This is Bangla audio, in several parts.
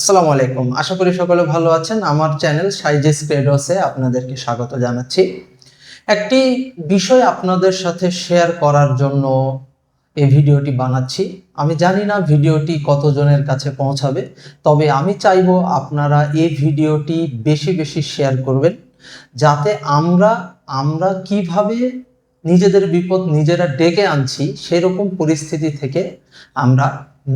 আসসালামু আলাইকুম। আশা করি সকলে ভালো আছেন। আমার চ্যানেল সাইজেস ক্রেডসে আপনাদেরকে স্বাগত জানাচ্ছি। একটি বিষয় আপনাদের সাথে শেয়ার করার জন্য এই ভিডিওটি বানাচ্ছি। আমি জানি না ভিডিওটি কতজনের কাছে পৌঁছাবে, তবে আমি চাইব আপনারা এই ভিডিওটি বেশি বেশি শেয়ার করবেন, যাতে আমরা আমরা কীভাবে নিজেদের বিপদ নিজেরা ডেকে আনছি, সেরকম পরিস্থিতি থেকে আমরা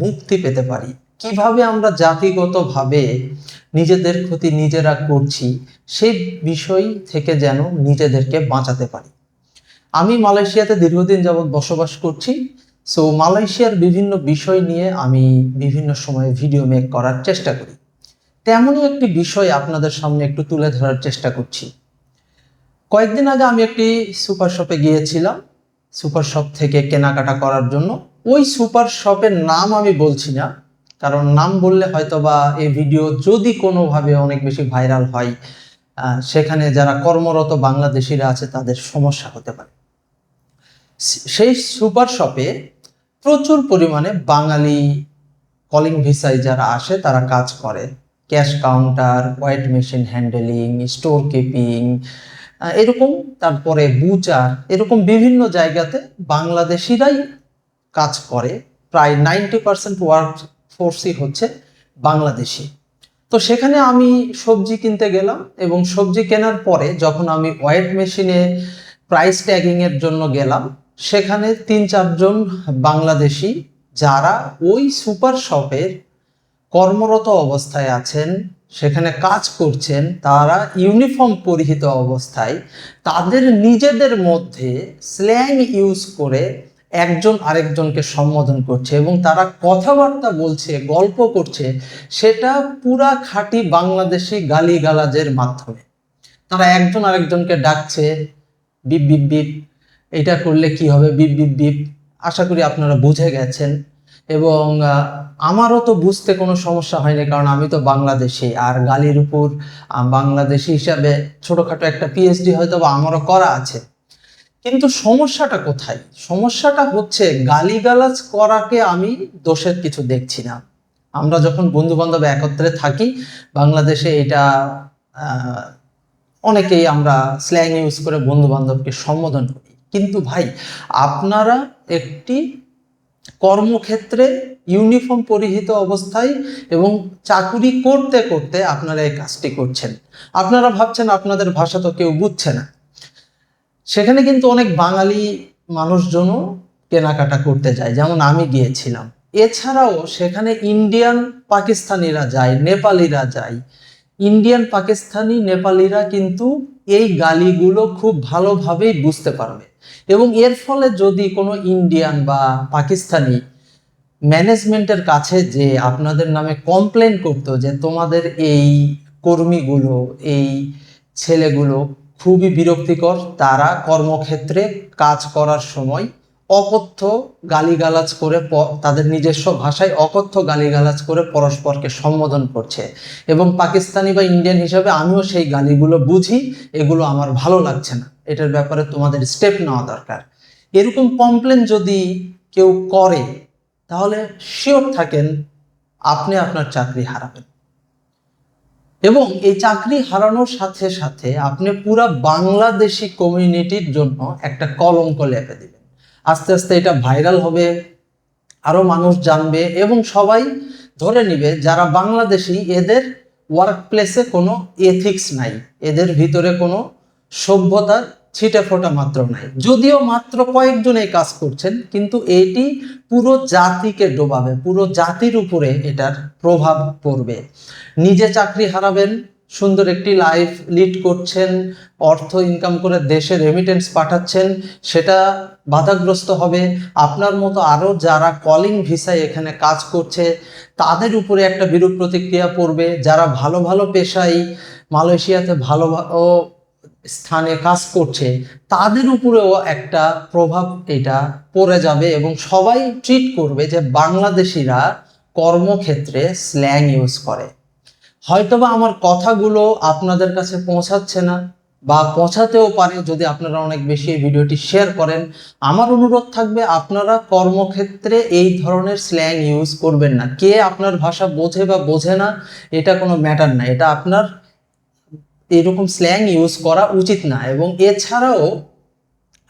মুক্তি পেতে পারি। কীভাবে আমরা জাতিগতভাবে নিজেদের ক্ষতি নিজেরা করছি সেই বিষয় থেকে যেন নিজেদেরকে বাঁচাতে পারি। আমি মালয়েশিয়াতে দীর্ঘদিন যাবৎ বসবাস করছি সো মালয়েশিয়ার বিভিন্ন বিষয় নিয়ে আমি বিভিন্ন সময়ে ভিডিও মেক করার চেষ্টা করি। তেমনই একটি বিষয় আপনাদের সামনে একটু তুলে ধরার চেষ্টা করছি। কয়েকদিন আগে আমি একটি সুপার শপে গিয়েছিলাম, সুপার শপ থেকে কেনাকাটা করার জন্য। ওই সুপার শপের নাম আমি বলছি না কারণ নাম বললে হয়তো বা এই ভিডিও যদি কোনোভাবে অনেক বেশি ভাইরাল হয় সেখানে যারা কর্মরত বাংলাদেশিরা আছে তাদের সমস্যা হতে পারে। সেই সুপার শপে প্রচুর পরিমাণে বাঙালি কলিং ভিসায় যারা আসে তারা কাজ করে। Cash counter weight machine handling, store keeping এরকম তারপরে বুচার, এরকম বিভিন্ন জায়গাতে বাংলাদেশিরাই কাজ করে। প্রায় নাইনটি পার্সেন্ট ওয়ার্ক ফোর্সই হচ্ছে বাংলাদেশি। তো সেখানে আমি সবজি কিনতে গেলাম এবং সবজি কেনার পরে যখন আমি ওয়েট মেশিনে প্রাইস ট্যাগিং এর জন্য গেলাম, সেখানে তিন চারজন বাংলাদেশি যারা ওই সুপার শপের কর্মরত অবস্থায় আছেন, সেখানে কাজ করছেন, তারা ইউনিফর্ম পরিহিত অবস্থায় তাদের নিজেদের মধ্যে স্ল্যাং ইউজ করে একজন আরেকজনকে সম্বোধন করছে এবং তারা কথাবার্তা বলছে, গল্প করছে, সেটা পুরা খাঁটি বাংলাদেশি গালিগালাজের মাধ্যমে। তারা একজন আরেকজনকে ডাকছে, বিপ বিপ বিপ, এটা করলে কি হবে? বিপ বিপ বিপ, আশা করি আপনারা বুঝে গেছেন। এবং আমারও তো বুঝতে কোনো সমস্যা হয়নি, কারণ আমি তো বাংলাদেশি। আর গালির উপর বাংলাদেশি হিসাবে ছোটোখাটো একটা পিএইচডি হয়তো বা আমারও করা আছে। কিন্তু সমস্যাটা কোথায়? সমস্যাটা হচ্ছে গালিগালাজ করাকে আমি দোষের কিছু দেখছি না। আমরা যখন বন্ধু বান্ধব একত্রে থাকি, বাংলাদেশে এটা অনেকেই আমরা স্ল্যাং ইউজ করে বন্ধু বান্ধবকে সম্বোধন করি। কিন্তু ভাই, আপনারা একটি কর্মক্ষেত্রে ইউনিফর্ম পরিহিত অবস্থায় এবং চাকুরি করতে করতে আপনারা এই কাজটি করছেন। আপনারা ভাবছেন আপনাদের ভাষা তো কেউ বুঝছে না। সেখানে কিন্তু অনেক বাঙালি মানুষজনও কেনাকাটা করতে যায়, যেমন আমি গিয়েছিলাম। এছাড়াও সেখানে ইন্ডিয়ান পাকিস্তানিরা যায়, নেপালিরা যায়। ইন্ডিয়ান পাকিস্তানি নেপালিরা কিন্তু এই গালিগুলো খুব ভালোভাবেই বুঝতে পারবে। এবং এর ফলে যদি কোনো ইন্ডিয়ান বা পাকিস্তানি ম্যানেজমেন্টের কাছে যে আপনাদের নামে কমপ্লেন করতো যে তোমাদের এই কর্মীগুলো, এই ছেলেগুলো খুবই বিরক্তিকর। তারা কর্মক্ষেত্রে কাজ করার সময় অকথ্য গালিগালাজ করে তাদের নিজস্ব ভাষায় অকথ্য গালিগালাজ করে পরস্পরকে সম্বোধন করছে। এবং পাকিস্তানি বা ইন্ডিয়ান হিসাবে আমিও সেই গালিগুলো বুঝি, এগুলো আমার ভালো লাগছে না। এটার ব্যাপারে তোমাদের স্টেপ নেওয়া দরকার। এরকম কমপ্লেন যদি কেউ করে, তাহলে শিওর থাকেন, আপনি আপনার চাকরি হারাবেন। এবং এই চাকরি হারানোর সাথে সাথে আপনি পুরা বাংলাদেশি কমিউনিটির জন্য একটা কলঙ্ক লেপে দেবেন। আস্তে আস্তে এটা ভাইরাল হবে আরও মানুষ জানবে এবং সবাই ধরে নিবে যারা বাংলাদেশি, এদের ওয়ার্ক প্লেসে কোনো এথিক্স নাই, এদের ভিতরে কোনো সভ্যতার ছিটে ফোটা মাত্র নাই যদিও মাত্র কয়েকজন এই কাজ করছেন, কিন্তু এটি পুরো জাতিকে ডোবাবে, পুরো জাতির উপরে এটার প্রভাব পড়বে। নিজে চাকরি হারাবেন, সুন্দর একটি লাইফ লিড করছেন, অর্থ ইনকাম করে দেশে রেমিটেন্স পাঠাচ্ছেন, সেটা বাধাগ্রস্ত হবে। আপনার মতো আরও যারা কলিং ভিসায় এখানে কাজ করছে, তাদের উপরে একটা বিরূপ প্রতিক্রিয়া পড়বে। যারা ভালো ভালো পেশায় মালয়েশিয়াতে ভালো ভালো স্থানে কাজ করছে, তাদের উপরেও একটা প্রভাব এটা পড়ে যাবে এবং সবাই ট্রিট করবে যে বাংলাদেশিরা কর্মক্ষেত্রে স্ল্যাং ইউজ করে। হয়তোবা আমার কথাগুলো আপনাদের কাছে পৌঁছাচ্ছে না বা পৌঁছাতেও পারে যদি আপনারা অনেক বেশি এই ভিডিওটি শেয়ার করেন। আমার অনুরোধ থাকবে আপনারা কর্মক্ষেত্রে এই ধরনের স্ল্যাং ইউজ করবেন না। কে আপনার ভাষা বোঝে বা বোঝে না, এটা কোনো ম্যাটার না। এটা আপনার এরকম স্ল্যাং ইউজ করা উচিত না। এবং এছাড়াও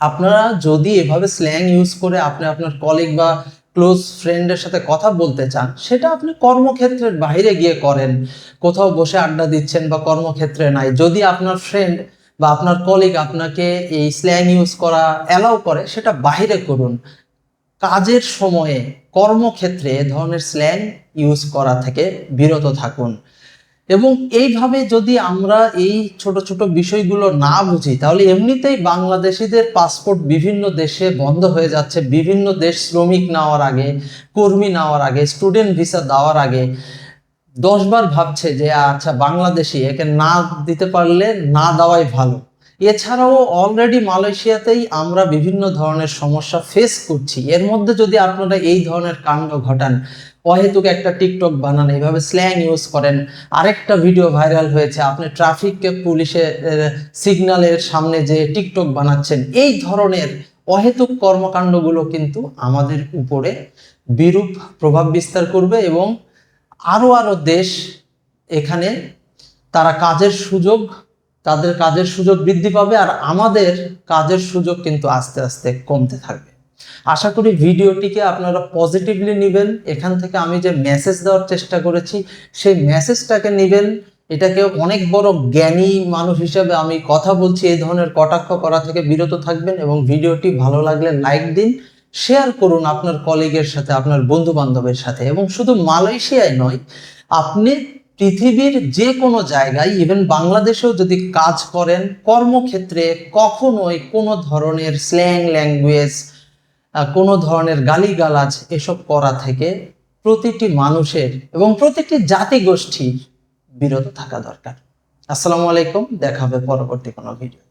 আপনারা যদি এভাবে স্ল্যাং ইউজ করে আপনি আপনার কলিগ বা ক্লোজ ফ্রেন্ডের সাথে কথা বলতে চান, সেটা আপনি কর্মক্ষেত্রের বাইরে গিয়ে করেন। কোথাও বসে আড্ডা দিচ্ছেন বা কর্মক্ষেত্রে নাই। যদি আপনার ফ্রেন্ড বা আপনার কলিগ আপনাকে এই স্ল্যাং ইউজ করা অ্যালাউ করে, সেটা বাইরে করুন। কাজের সময়ে কর্মক্ষেত্রে ধরনের স্ল্যাং ইউজ করা থেকে বিরত থাকুন। এবং এইভাবে যদি আমরা এই ছোট ছোট বিষয়গুলো না বুঝি, তাহলে এমনিতেই বাংলাদেশিদের পাসপোর্ট বিভিন্ন দেশে বন্ধ হয়ে যাচ্ছে। বিভিন্ন দেশ শ্রমিক নেওয়ার আগে, কর্মী নেওয়ার আগে স্টুডেন্ট ভিসা দেওয়ার আগে দশবার ভাবছে যে আচ্ছা বাংলাদেশি, একে না দিতে পারলে না দেওয়াই ভালো। এছাড়াও অলরেডি মালয়েশিয়াতেই আমরা বিভিন্ন ধরনের সমস্যা ফেস করছি। এর মধ্যে যদি আপনারা এই ধরনের কাণ্ড ঘটান অহেতুক একটা টিকটক বানান এইভাবে স্ল্যাং ইউজ করেন। আরেকটা ভিডিও ভাইরাল হয়েছে, আপনি ট্রাফিককে পুলিশের সিগন্যালের সামনে যে টিকটক বানাচ্ছেন, এই ধরনের অহেতুক কর্মকাণ্ডগুলো কিন্তু আমাদের উপরে বিরূপ প্রভাব বিস্তার করবে এবং আরও আরও দেশ এখানে তারা কাজের সুযোগ, তাদের কাজের সুযোগ বৃদ্ধি পাবে আর আমাদের কাজের সুযোগ কিন্তু আস্তে আস্তে কমতে থাকবে। আশা করি ভিডিওটিকে আপনারা পজিটিভলি নেবেন। এখান থেকে আমি যে মেসেজ দেওয়ার চেষ্টা করেছি, সেই মেসেজটাকে নেবেন। এটাকে অনেক বড় জ্ঞানী মানুষ হিসেবে আমি কথা বলছি, এই ধরনের কটাক্ষ করা থেকে বিরত থাকবেন এবং ভিডিওটি ভালো লাগলে লাইক দিন শেয়ার করুন আপনার কলিগের সাথে, আপনার বন্ধু বান্ধবের সাথে। এবং শুধু মালয়েশিয়ায় নয়, আপনি পৃথিবীর যে কোনো জায়গায় ইভেন বাংলাদেশেও যদি কাজ করেন, কর্মক্ষেত্রে কখনোই কোনো ধরনের স্ল্যাং ল্যাঙ্গুয়েজ কোনো ধরনের গালিগালাজ এসব করা থেকে প্রতিটি মানুষের এবং প্রতিটি জাতিগোষ্ঠীর বিরত থাকা দরকার। আসসালামু আলাইকুম দেখা হবে পরবর্তী কোনো ভিডিও।